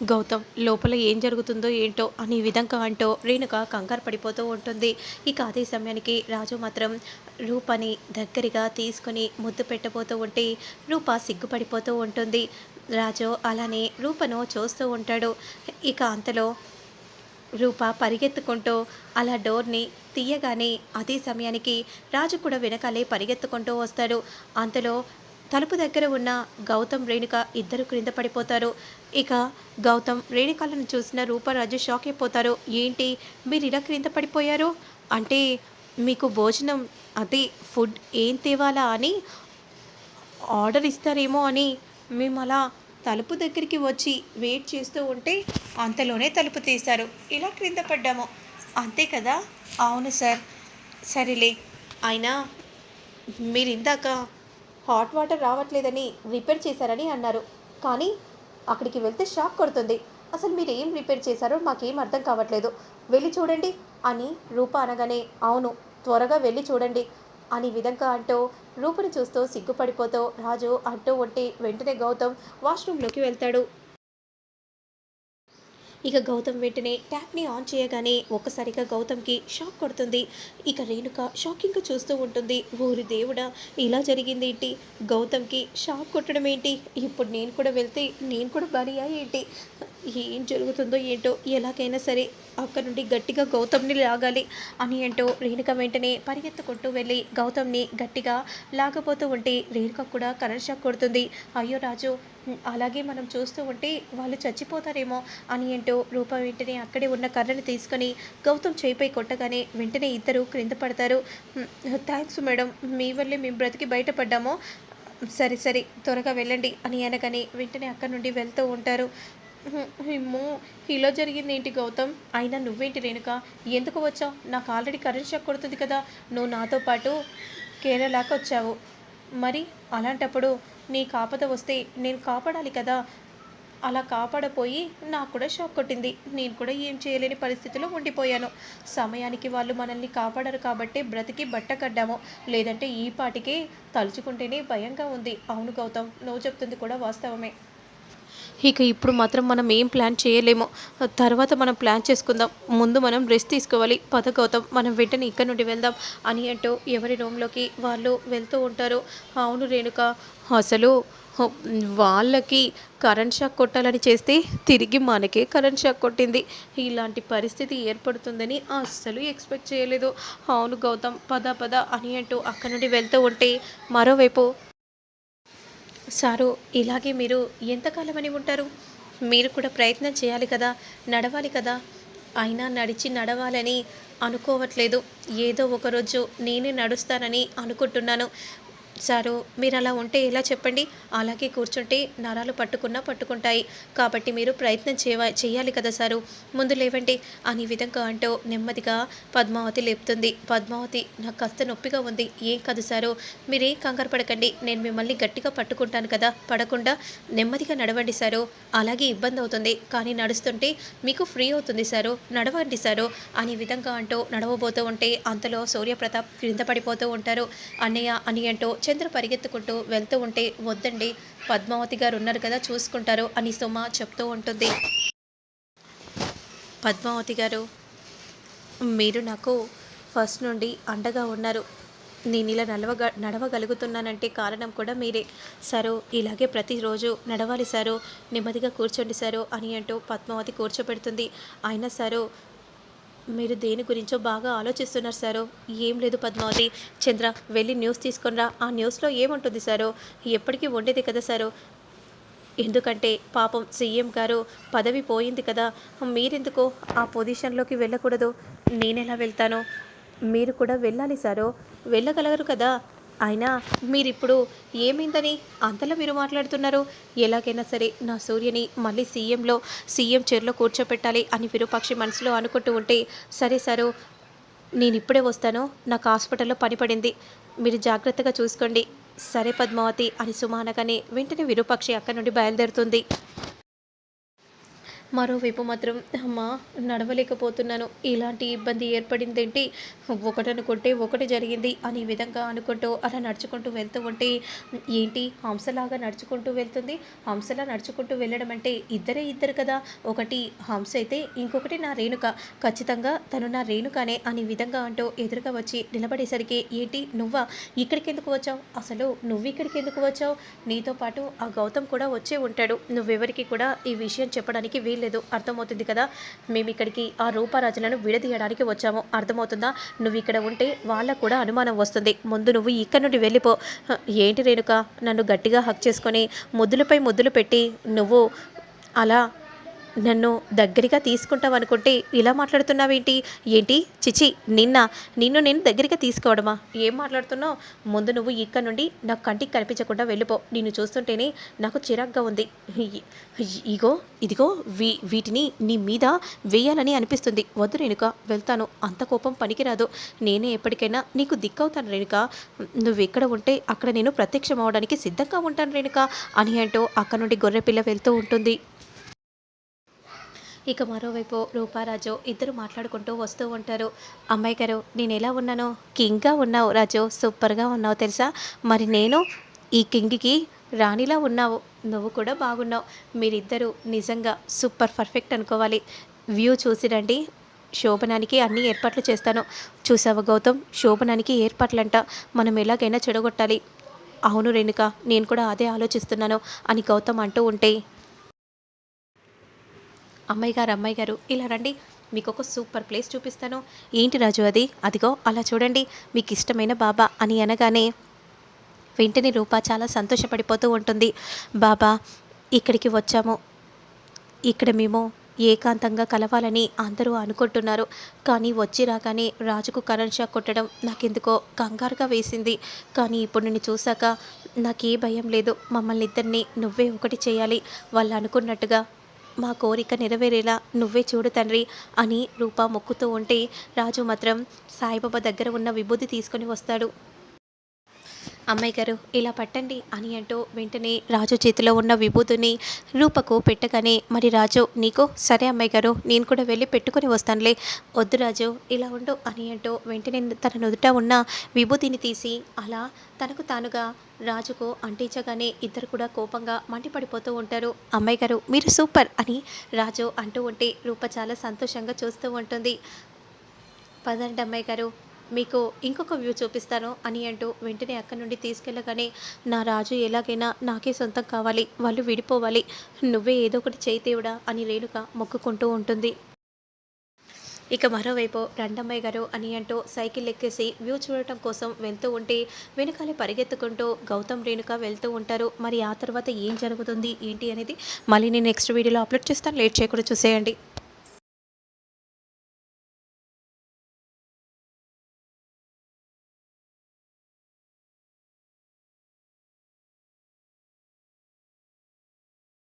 గౌతమ్ లోపల ఏం జరుగుతుందో ఏంటో అని విధంగా అంటూ రేణుక కంగారు పడిపోతూ ఉంటుంది. ఇక అదే సమయానికి రాజు మాత్రం రూపని దగ్గరగా తీసుకుని ముద్దు పెట్టబోతూ ఉంటే రూప సిగ్గుపడిపోతూ ఉంటుంది. రాజు అలానే రూపను చూస్తూ ఉంటాడు. ఇక అంతలో రూప పరిగెత్తుకుంటూ అలా డోర్ని తీయగానే అదే సమయానికి రాజు కూడా వెనకాలే పరిగెత్తుకుంటూ వస్తాడు. అంతలో తలుపు దగ్గర ఉన్న గౌతమ్ రేణుక ఇద్దరు క్రింద పడిపోతారు. ఇక గౌతమ్ రేణుకలను చూసిన రూపరాజు షాక్ అయిపోతారు. ఏంటి? మీరు ఇలా క్రింద పడిపోయారు? అంటే మీకు భోజనం అదే ఫుడ్ ఏం తేవాలా అని ఆర్డర్ ఇస్తారేమో అని మేము అలా తలుపు దగ్గరికి వచ్చి వెయిట్ చేస్తూ ఉంటే అంతలోనే తలుపు తీశారు ఇలా క్రింద పడ్డాము. అంతే కదా? అవును సార్. సరేలే. అయినా మీరు ఇందాక హాట్ వాటర్ రావట్లేదని రిపేర్ చేశారని అన్నారు. కానీ అక్కడికి వెళ్తే షాక్ కొడుతుంది. అసలు మీరు ఏం రిపేర్ చేశారో మాకేం అర్థం కావట్లేదు. వెళ్ళి చూడండి అని రూప అనగానే అవును త్వరగా వెళ్ళి చూడండి అని విధంగా అంటూ రూపుని చూస్తూ సిగ్గుపడిపోతూ రాజు అంటూ ఉంటే వెంటనే గౌతమ్ వాష్రూమ్లోకి వెళ్తాడు. ఇక గౌతమ్ వెంటనే ట్యాప్ని ఆన్ చేయగానే ఒక్కసారిగా గౌతమ్కి షాక్ కొడుతుంది. ఇక రేణుక షాకింగ్గా చూస్తూ ఉంటుంది. ఊరి దేవుడా ఇలా జరిగింది ఏంటి? గౌతమ్కి షాక్ కొట్టడం ఏంటి? ఇప్పుడు నేను కూడా వెళ్తే నేను కూడా భార్య ఏంటి? ఏం జరుగుతుందో ఏంటో ఎలాగైనా సరే అక్కడ నుండి గట్టిగా గౌతమ్ని లాగాలి అని ఏంటో రేణుక వెంటనే పరిగెత్తుకుంటూ వెళ్ళి గౌతమ్ని గట్టిగా లాగపోతూ ఉంటే రేణుక కూడా కరెంట్ షాక్ కొడుతుంది. అయ్యో రాజు అలాగే మనం చూస్తూ ఉంటే వాళ్ళు చచ్చిపోతారేమో అని ఏంటో రూప వెంటనే అక్కడే ఉన్న కర్రను తీసుకొని గౌతమ్ చేయిపై కొట్టగానే వెంటనే ఇద్దరు క్రింద పడతారు. థ్యాంక్స్ మేడం మీ వల్లే మేము బ్రతికి బయటపడ్డాము. సరే సరే త్వరగా వెళ్ళండి అని అనగానే వెంటనే అక్కడి నుండి వెళ్తూ ఉంటారు. ఏమో హీలో జరిగింది ఏంటి గౌతమ్? అయినా నువ్వేంటి రేణుక? ఎందుకు వచ్చావు? నాకు ఆల్రెడీ కరెంట్ షాక్ కొడుతుంది కదా. నువ్వు నాతో పాటు కేరళకు వచ్చావు. మరి అలాంటప్పుడు నీ కాపద వస్తే నేను కాపాడాలి కదా. అలా కాపాడపోయి నాకు కూడా షాక్ కొట్టింది. నేను కూడా ఏం చేయలేని పరిస్థితిలో ఉండిపోయాను. సమయానికి వాళ్ళు మనల్ని కాపాడరు కాబట్టి బ్రతికి బట్ట కడ్డాము లేదంటే ఈ పాటికే తలుచుకుంటేనే భయంగా ఉంది. అవును గౌతమ్ నువ్వు చెప్తుంది కూడా వాస్తవమే. ఇక ఇప్పుడు మాత్రం మనం ఏం ప్లాన్ చేయలేము. తర్వాత మనం ప్లాన్ చేసుకుందాం. ముందు మనం రెస్ట్ తీసుకోవాలి. పద గౌతమ్ మనం వెంటనే ఇక్కడ నుండి వెళ్దాం అని అంటూ ఎవరి రూమ్లోకి వాళ్ళు వెళ్తూ ఉంటారు. అవును రేణుక అసలు వాళ్ళకి కరెంట్ షాక్ కొట్టాలని చేస్తే తిరిగి మనకే కరెంట్ షాక్ కొట్టింది. ఇలాంటి పరిస్థితి ఏర్పడుతుందని అస్సలు ఎక్స్పెక్ట్ చేయలేదు. అవును గౌతమ్ పద పద అని అంటూ అక్కడ నుండి వెళ్తూ ఉంటే మరోవైపు సారు ఇలాగే మీరు ఎంతకాలమని ఉంటారు? మీరు కూడా ప్రయత్నం చేయాలి కదా నడవాలి కదా. అయినా నడిచి నడవాలని అనుకోవట్లేదు. ఏదో ఒకరోజు నేనే నడుస్తానని అనుకుంటున్నాను. సారు మీరు అలా ఉంటే ఎలా చెప్పండి. అలాగే కూర్చుంటే నరాలు పట్టుకున్నా పట్టుకుంటాయి. కాబట్టి మీరు ప్రయత్నం చేయ చేయాలి కదా సారు. ముందు లేవండి. అని విధంగా అంటూ నెమ్మదిగా పద్మావతి లేపుతుంది. పద్మావతి నాకు కాస్త నొప్పిగా ఉంది. ఏం కాదు సారు. మీరేం కంగారు పడకండి. నేను మిమ్మల్ని గట్టిగా పట్టుకుంటాను కదా. పడకుండా నెమ్మదిగా నడవండి సారు. అలాగే ఇబ్బంది అవుతుంది. కానీ నడుస్తుంటే మీకు ఫ్రీ అవుతుంది సారు. నడవండి సారు. అని విధంగా అంటూ నడవబోతూ ఉంటే అంతలో సూర్యప్రతాప్ క్రింద పడిపోతూ ఉంటారు. అన్నయ్య అని అంటూ చంద్ర పరిగెత్తుకుంటూ వెళ్తూ ఉంటే వద్దండి పద్మావతి గారు ఉన్నారు కదా చూసుకుంటారు అని సుమ చెప్తూ ఉంటుంది. పద్మావతి గారు మీరు నాకు ఫస్ట్ నుండి అండగా ఉన్నారు. నేను ఇలా నడవగ నడవగలుగుతున్నానంటే కారణం కూడా మీరే. సారు ఇలాగే ప్రతిరోజు నడవాలి సారు. నెమ్మదిగా కూర్చోండి సారు అని అంటూ పద్మావతి కూర్చోబెడుతుంది. అయినా సారు మీరు దేని గురించో బాగా ఆలోచిస్తున్నారు సారు. ఏం లేదు పద్మావతి. చంద్ర వెళ్ళి న్యూస్ తీసుకునిరా ఆ న్యూస్లో ఏముంటుంది సారు? ఎప్పటికీ ఉండేది కదా సారు. ఎందుకంటే పాపం సీఎం గారు పదవి పోయింది కదా. మీరెందుకు ఆ పొజిషన్లోకి వెళ్ళకూడదు? నేనెలా వెళ్తాను? మీరు కూడా వెళ్ళాలి సారు. వెళ్ళగలరు కదా. అయినా మీరిప్పుడు ఏమైందని అంతలా మీరు మాట్లాడుతున్నారు? ఎలాగైనా సరే నా సూర్యని మళ్ళీ సీఎంలో సీఎం చైర్లో కూర్చోపెట్టాలి అని విరూపాక్షి మనసులో అనుకుంటూ ఉంటే సరే సారు నేను ఇప్పుడే వస్తాను. నాకు హాస్పిటల్లో పని పడింది. మీరు జాగ్రత్తగా చూసుకోండి. సరే పద్మావతి అని సుమానగానే వెంటనే విరూపాక్షి అక్కడి నుండి బయలుదేరుతుంది. మరోవైపు మాత్రం అమ్మా నడవలేకపోతున్నాను. ఇలాంటి ఇబ్బంది ఏర్పడిందేంటి? ఒకటి అనుకుంటే ఒకటి జరిగింది. అని విధంగా అనుకుంటూ అలా నడుచుకుంటూ వెళ్తూ ఉంటే ఏంటి? హంసలాగా నడుచుకుంటూ వెళ్తుంది. హంసలా నడుచుకుంటూ వెళ్ళడం అంటే ఇద్దరే ఇద్దరు కదా. ఒకటి హంస అయితే ఇంకొకటి నా రేణుక. ఖచ్చితంగా తను నా రేణుకనే అనే విధంగా అంటూ ఎదురుగా వచ్చి నిలబడేసరికి ఏంటి? నువ్వా? ఇక్కడికి ఎందుకు వచ్చావు? అసలు నువ్వు ఇక్కడికి ఎందుకు వచ్చావు? నీతో పాటు ఆ గౌతమ్ కూడా వచ్చే ఉంటాడు. నువ్వెవరికి కూడా ఈ విషయం చెప్పడానికి వీల్లేదు అర్థమవుతుంది కదా? మేము ఇక్కడికి ఆ రూపారాజులను విడదీయడానికి వచ్చాము. అర్థమవుతుందా? నువ్వు ఇక్కడ ఉంటే వాళ్ళకు కూడా అనుమానం వస్తుంది. ముందు నువ్వు ఇక్కడ నుండి వెళ్ళిపో. ఏంటి రేణుక? నన్ను గట్టిగా హక్ చేసుకొని ముద్దులపై ముద్దులు పెట్టి నువ్వు అలా నన్ను దగ్గరగా తీసుకుంటావు అనుకుంటే ఇలా మాట్లాడుతున్నావేంటి? ఏంటి? చిచి నిన్న నిన్ను నేను దగ్గరగా తీసుకోవడమా? ఏం మాట్లాడుతున్నావు? ముందు నువ్వు ఇక్కడ నుండి నాకు కంటికి కనిపించకుండా వెళ్ళిపో. నిన్ను చూస్తుంటేనే నాకు చిరాగ్గా ఉంది. ఇగో ఇదిగో వీ వీటిని నీ మీద వేయాలని అనిపిస్తుంది. వద్దు రేణుక వెళ్తాను. అంత కోపం పనికిరాదు. నేనే ఎప్పటికైనా నీకు దిక్కవుతాను రేణుక. నువ్వు ఎక్కడ ఉంటే అక్కడ నేను ప్రత్యక్షం అవడానికి సిద్ధంగా ఉంటాను రేణుక అని అంటూ అక్కడ నుండి గొర్రెపిల్ల వెళ్తూ ఉంటుంది. ఇక మరోవైపు రూపారాజు ఇద్దరు మాట్లాడుకుంటూ వస్తూ ఉంటారు. అమ్మాయి గారు నేను ఎలా ఉన్నానో? కింగ్గా ఉన్నావు రాజు సూపర్గా ఉన్నావు తెలుసా? మరి నేను ఈ కింగ్కి రాణిలా ఉన్నావు నువ్వు కూడా బాగున్నావు. మీరిద్దరూ నిజంగా సూపర్ పర్ఫెక్ట్ అనుకోవాలి. వ్యూ చూసి రండి. శోభనానికి అన్ని ఏర్పాట్లు చేస్తాను. చూసావు గౌతమ్? శోభనానికి ఏర్పాట్లంట. మనం ఎలాగైనా చెడగొట్టాలి. అవును రేణుక నేను కూడా అదే ఆలోచిస్తున్నాను అని గౌతమ్ అంటూ ఉంటే అమ్మాయి గారు అమ్మాయి గారు ఇలా రండి. మీకు ఒక సూపర్ ప్లేస్ చూపిస్తాను. ఏంటి రాజు అది? అదిగో అలా చూడండి. మీకు ఇష్టమైన బాబా అని అనగానే వెంటనే రూప చాలా సంతోషపడిపోతూ ఉంటుంది. బాబా ఇక్కడికి వచ్చాము. ఇక్కడ మేము ఏకాంతంగా కలవాలని అందరూ అనుకుంటున్నారు. కానీ వచ్చి రాగానే రాజుకు కరెంట్ షాక్ కొట్టడం నాకెందుకో కంగారుగా వేసింది. కానీ ఇప్పుడు నిన్ను చూశాక నాకే భయం లేదు. మమ్మల్ని ఇద్దరిని నువ్వే ఒకటి చేయాలి. వాళ్ళు అనుకున్నట్టుగా మా కోరిక నెరవేరేలా నువ్వే చూడు తండ్రి అని రూప మొక్కుతూ ఉంటే రాజు మాత్రం సాయిబాబా దగ్గర ఉన్న విభూతి తీసుకొని వస్తాడు. అమ్మాయి గారు ఇలా పట్టండి అని అంటూ వెంటనే రాజు చేతిలో ఉన్న విభూతిని రూపకు పెట్టగానే మరి రాజు నీకు? సరే అమ్మాయి గారు నేను కూడా వెళ్ళి పెట్టుకొని వస్తానులే. వద్దు రాజు ఇలా ఉండు అని అంటూ వెంటనే తన నుదుట ఉన్న విభూతిని తీసి అలా తనకు తానుగా రాజుకు అంటించగానే ఇద్దరు కూడా కోపంగా మంటిపడిపోతూ ఉంటారు. అమ్మాయి గారు మీరు సూపర్ అని రాజు అంటూ ఉంటే రూప చాలా సంతోషంగా చూస్తూ ఉంటుంది. పదండి అమ్మాయి గారు మీకు ఇంకొక వ్యూ చూపిస్తాను. అని అంటూ వెంటనే అక్కడి నుండి తీసుకెళ్ళగానే నా రాజు ఎలాగైనా నాకే సొంతం కావాలి వాళ్ళు విడిపోవాలి. నువ్వే ఏదో ఒకటి చేయితేవుడా అని రేణుక మొక్కుకుంటూ ఉంటుంది. ఇక మరోవైపు రండమ్మయ్య గారు అని అంటూ సైకిల్ ఎక్కేసి వ్యూ చూడటం కోసం వెళ్తూ ఉంటే వెనుకాలే పరిగెత్తుకుంటూ గౌతమ్ రేణుక వెళ్తూ ఉంటారు. మరి ఆ తర్వాత ఏం జరుగుతుంది ఏంటి అనేది మళ్ళీ నేను నెక్స్ట్ వీడియోలో అప్లోడ్ చేస్తాను. లేట్ చేయకుండా చూసేయండి.